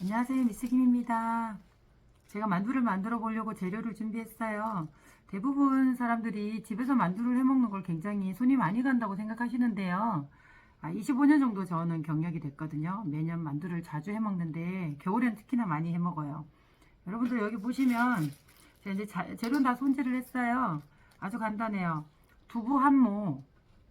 안녕하세요 미스김입니다. 제가 만두를 만들어 보려고 재료를 준비했어요. 대부분 사람들이 집에서 만두를 해 먹는 걸 굉장히 손이 많이 간다고 생각하시는데요. 아, 25년 정도 저는 경력이 됐거든요. 매년 만두를 자주 해 먹는데 겨울엔 특히나 많이 해 먹어요. 여러분들 여기 보시면 제가 이제 자- 재료는 다 손질을 했어요. 아주 간단해요. 두부 한모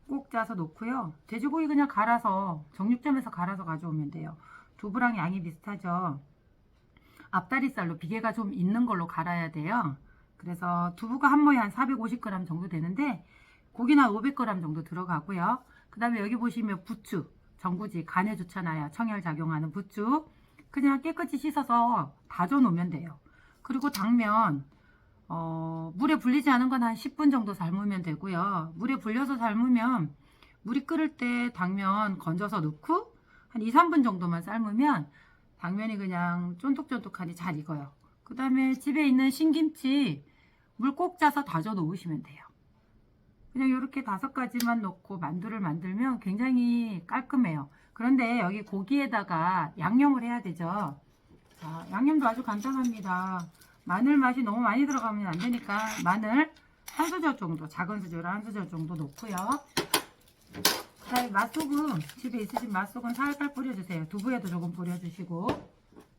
꼭 짜서 놓고요 돼지고기 그냥 갈아서 정육점에서 갈아서 가져오면 돼요 두부랑 양이 비슷하죠. 앞다리살로 비계가 좀 있는 걸로 갈아야 돼요. 그래서 두부가 한 모에 한 450g 정도 되는데 고기는 한 500g 정도 들어가고요. 그 다음에 여기 보시면 부추, 전구지 간에 좋잖아요. 청열 작용하는 부추. 그냥 깨끗이 씻어서 다져 놓으면 돼요. 그리고 당면 어, 물에 불리지 않은 건 한 10분 정도 삶으면 되고요. 물에 불려서 삶으면 물이 끓을 때 당면 건져서 넣고 한 2, 3분 정도만 삶으면 당면이 그냥 쫀득쫀득하니 잘 익어요. 그 다음에 집에 있는 신김치 물 꼭 짜서 다져 놓으시면 돼요. 그냥 이렇게 다섯 가지만 넣고 만두를 만들면 굉장히 깔끔해요. 그런데 여기 고기에다가 양념을 해야 되죠. 자, 양념도 아주 간단합니다. 마늘 맛이 너무 많이 들어가면 안 되니까 마늘 한 수저 정도, 작은 수저로 한 수저 정도 넣고요. 그다음에 맛소금 집에 있으신 맛소금 살살 뿌려주세요. 두부에도 조금 뿌려주시고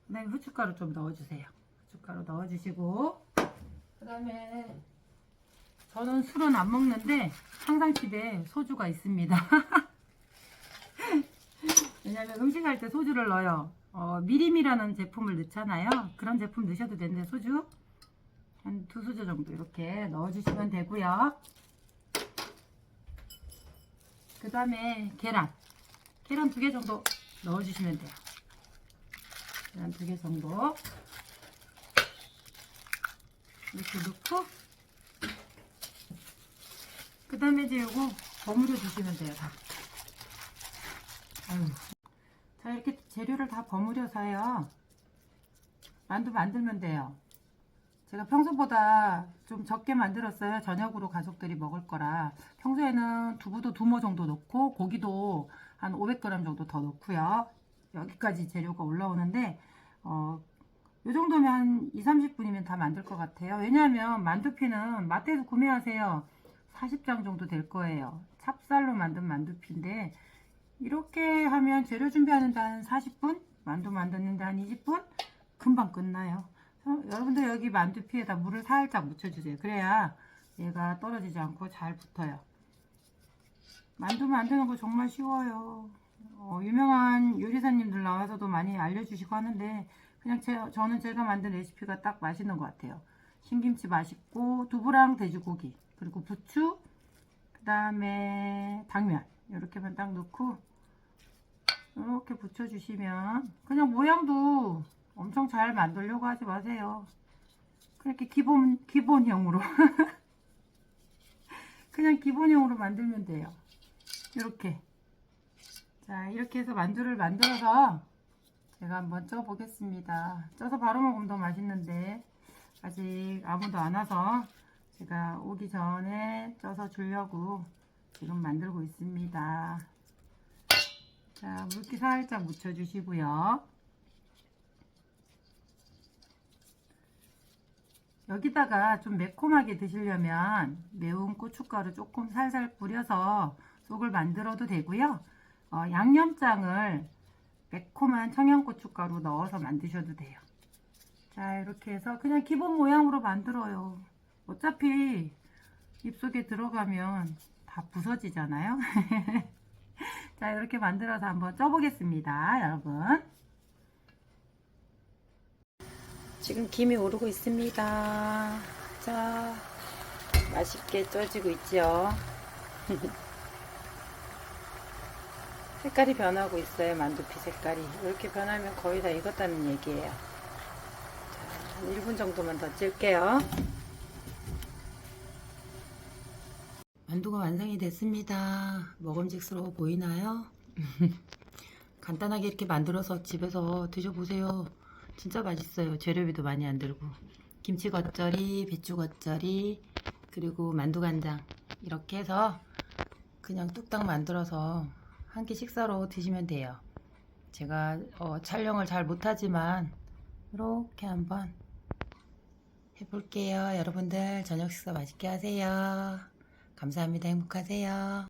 그다음에 후춧가루 좀 넣어주세요. 후춧가루 넣어주시고 그다음에 저는 술은 안 먹는데 항상 집에 소주가 있습니다. 왜냐면 음식할 때 소주를 넣어요. 어, 미림이라는 제품을 넣잖아요. 그런 제품 넣으셔도 되는데 소주 한두 수저 정도 이렇게 넣어주시면 되고요. 그 다음에 계란 계란 두 개 정도 넣어주시면 돼요 계란 두 개 정도 이렇게 넣고 그 다음에 이제 요거 버무려 주시면 돼요 다 아유. 자 이렇게 재료를 다 버무려서요 만두 만들면 돼요 제가 평소보다 좀 적게 만들었어요. 저녁으로 가족들이 먹을 거라. 평소에는 두부도 두모 정도 넣고 고기도 한 500g 정도 더 넣고요. 여기까지 재료가 올라오는데 어, 요 정도면 한 2, 30분이면 다 만들 것 같아요. 왜냐하면 만두피는 마트에서 구매하세요. 40장 정도 될 거예요. 찹쌀로 만든 만두피인데 이렇게 하면 재료 준비하는데 한 40분? 만두 만드는데 한 20분? 금방 끝나요. 어, 여러분들 여기 만두피에다 물을 살짝 묻혀주세요. 그래야 얘가 떨어지지 않고 잘 붙어요. 만두 만드는 거 정말 쉬워요. 어, 유명한 요리사님들 나와서도 많이 알려주시고 하는데 그냥 제, 저는 제가 만든 레시피가 딱 맛있는 것 같아요. 신김치 맛있고 두부랑 돼지고기 그리고 부추 그 다음에 당면 이렇게만 딱 넣고 이렇게 붙여주시면 그냥 모양도 엄청 잘 만들려고 하지 마세요. 그렇게 기본 기본형으로 그냥 기본형으로 만들면 돼요. 이렇게 자 이렇게 해서 만두를 만들어서 제가 한번 쪄 보겠습니다. 쪄서 바로 먹으면 더 맛있는데 아직 아무도 안 와서 제가 오기 전에 쪄서 주려고 지금 만들고 있습니다. 자 물기 살짝 묻혀주시고요. 여기다가 좀 매콤하게 드시려면 매운 고춧가루 조금 살살 뿌려서 속을 만들어도 되고요. 어, 양념장을 매콤한 청양고춧가루 넣어서 만드셔도 돼요. 자 이렇게 해서 그냥 기본 모양으로 만들어요. 어차피 입속에 들어가면 다 부서지잖아요. 자 이렇게 만들어서 한번 쪄보겠습니다 여러분. 지금 김이 오르고 있습니다. 자, 맛있게 쪄지고 있죠. 색깔이 변하고 있어요. 만두피 색깔이. 이렇게 변하면 거의 다 익었다는 얘기예요. 자, 한 1분 정도만 더 찔게요. 만두가 완성이 됐습니다. 먹음직스러워 보이나요? 간단하게 이렇게 만들어서 집에서 드셔보세요. 진짜 맛있어요. 재료비도 많이 안 들고 김치 겉절이, 배추 겉절이, 그리고 만두 간장 이렇게 해서 그냥 뚝딱 만들어서 한 끼 식사로 드시면 돼요. 제가 어, 촬영을 잘 못하지만 이렇게 한번 해볼게요. 여러분들 저녁 식사 맛있게 하세요. 감사합니다. 행복하세요.